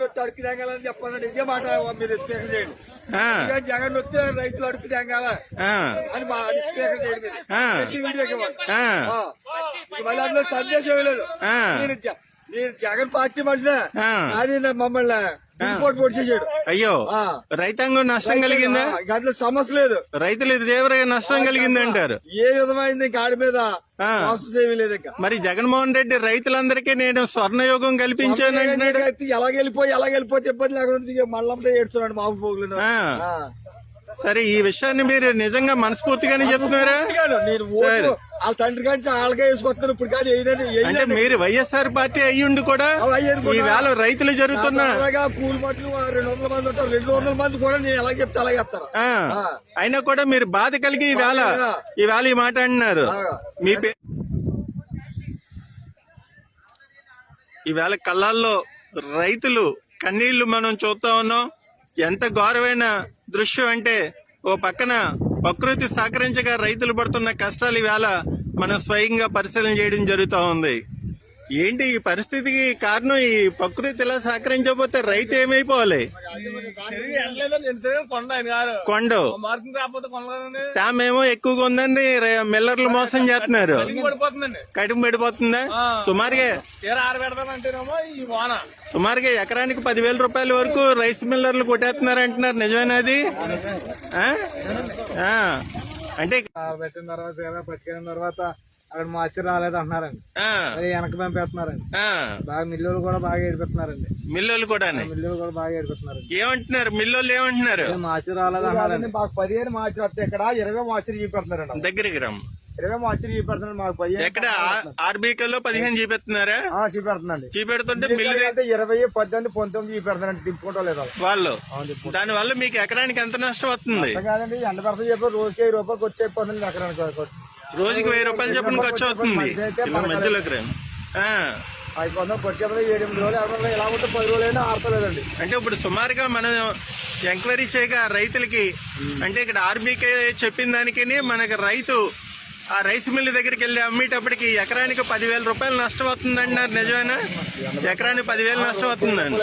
నొత్తి అడుగు తెంగాలని చెప్పానండి. ఇదే మాట మీరు స్పీకర్ చేయండి. జగన్ నొత్తి రైతులు అడుగు తెంగాల అని స్పీకర్ చేయండి. మళ్ళీ అందులో సందేశం లేదు. నేను జగన్ పార్టీ మనిషినే నా మమ్మల్ని రిపోర్ట్ పొడిచేసాడు అయ్యో. రైతాంగం నష్టం కలిగిందా? ఆ, దాంట్లో సమస్య లేదు. రైతులు తీవ్రంగా నష్టం కలిగింది అంటారు. ఏ విధమైంది ఇంకా ఆడి మీద లేదు మరి జగన్మోహన్ రెడ్డి రైతులందరికీ నేను స్వర్ణయోగం కల్పించాను ఎలాగెళ్ళిపోయి ఎలాగెళ్ళిపోతే ఇబ్బంది లేకుండా మళ్ళీ ఏడుతున్నాడు మామూలు పోగులు. సరే ఈ విషయాన్ని మీరు నిజంగా మనస్ఫూర్తిగానే చెప్తున్నారా నేను సరే. ఓటు వాళ్ళ తండ్రి కానీ వాళ్ళకే వేసుకొస్తాను ఇప్పుడు కానీ అంటే మీరు వైఎస్ఆర్ పార్టీ అయ్యుండి కూడా అవి అయ్యారు కూడా. ఈ వేళ రైతులు జరుగుతున్న కూలి మట్లు రెండు వందల మంది ఉంటారు రెండు వందల మంది కూడా నేను ఎలా చెప్తే ఆ, ఆ. అయినా కూడా మీరు బాధ కలిగి ఈ వేళ బాధగా. ఈ వేళ ఈ మాట అంటున్నారు. మీ పే- ఈవేళ కళ్ళాల్లో రైతులు కన్నీళ్ళు మనం చూస్తా ఉన్నాం ఎంత ఘోరమైన దృశ్యం అంటే ఓ పక్కన ప్రకృతి సహకరించగా రైతులు పడుతున్న కష్టాలు ఇవాళ మనం స్వయంగా పరిశీలన చేయడం జరుగుతూ ఉంది. ఏంటి ఈ పరిస్థితికి కారణం ఈ ప్రకృతి ఇలా సహకరించకపోతే రైతు ఏమైపోవాలి? కొండ. తామేమో ఎక్కువగా ఉందండి మిల్లర్లు మోసం చేస్తున్నారు. కడుపు పడిపోతుందా? సుమారుగా సుమారుగా ఎకరానికి పదివేల రూపాయల వరకు రైస్ మిల్లర్లు కొట్టేస్తున్నారు అంటున్నారు నిజమేనా అది? ఆ? ఆ. అంటే పెట్టిన తర్వాత పట్టుకెళ్ళిన తర్వాత అక్కడ మార్చి రాలేదు అంటున్నారండి వెనక పంపేస్తున్నారండి. ఆ. బాగా మిల్లులు కూడా బాగా ఏడిపోతున్నారండి మిల్లులు కూడా మిల్లులు కూడా బాగా ఏడిపోతున్నారండి ఏమంటున్నారు? మిల్లులు ఏమంటున్నారు? మార్చి రాలేదు అన్నారండి. మాకు పదిహేను మార్చి వస్తే ఇక్కడ ఇరవై మార్చి చూపెడుతున్నారండి దగ్గరికి రమ్మ. ఇరవై మార్చి చూపెడుతున్నారు మాకు పదిహేను ఎక్కడ? ఆర్బీకలో పదిహేను చూపెడుతున్నారా? చూపెడుతుందండి చూపెడుతుంటే మిల్లు అయితే ఇరవై పద్దెనిమిది పంతొమ్మిది చూపెడుతున్నారండి తిప్పుకుంటా లేదు వాళ్ళు దాని వల్ల మీకు ఎకరానికి ఎంత నష్టం వస్తుంది? కాదండి ఎండ పడుతుంది చెప్పి రోజుకి వెయ్యి రూపాయలు వచ్చి అయిపోతుంది ఎకరానికి రోజుకి వెయ్యి రూపాయలు చెప్పిన ఖర్చు అవుతుంది ఇలా మధ్యలోకి రండి. అంటే ఇప్పుడు సుమారుగా మనం ఎంక్వైరీ చేయగా రైతులకి అంటే ఇక్కడ ఆర్బీకే చెప్పిన దానికి మనకి రైతు ఆ రైస్ మిల్ దగ్గరికి వెళ్ళి అమ్మేటప్పటికి ఎకరానికి పదివేల రూపాయలు నష్టం అవుతుంది అంటున్నారు నిజమేనా? ఎకరానికి పదివేలు నష్టం అవుతుందండి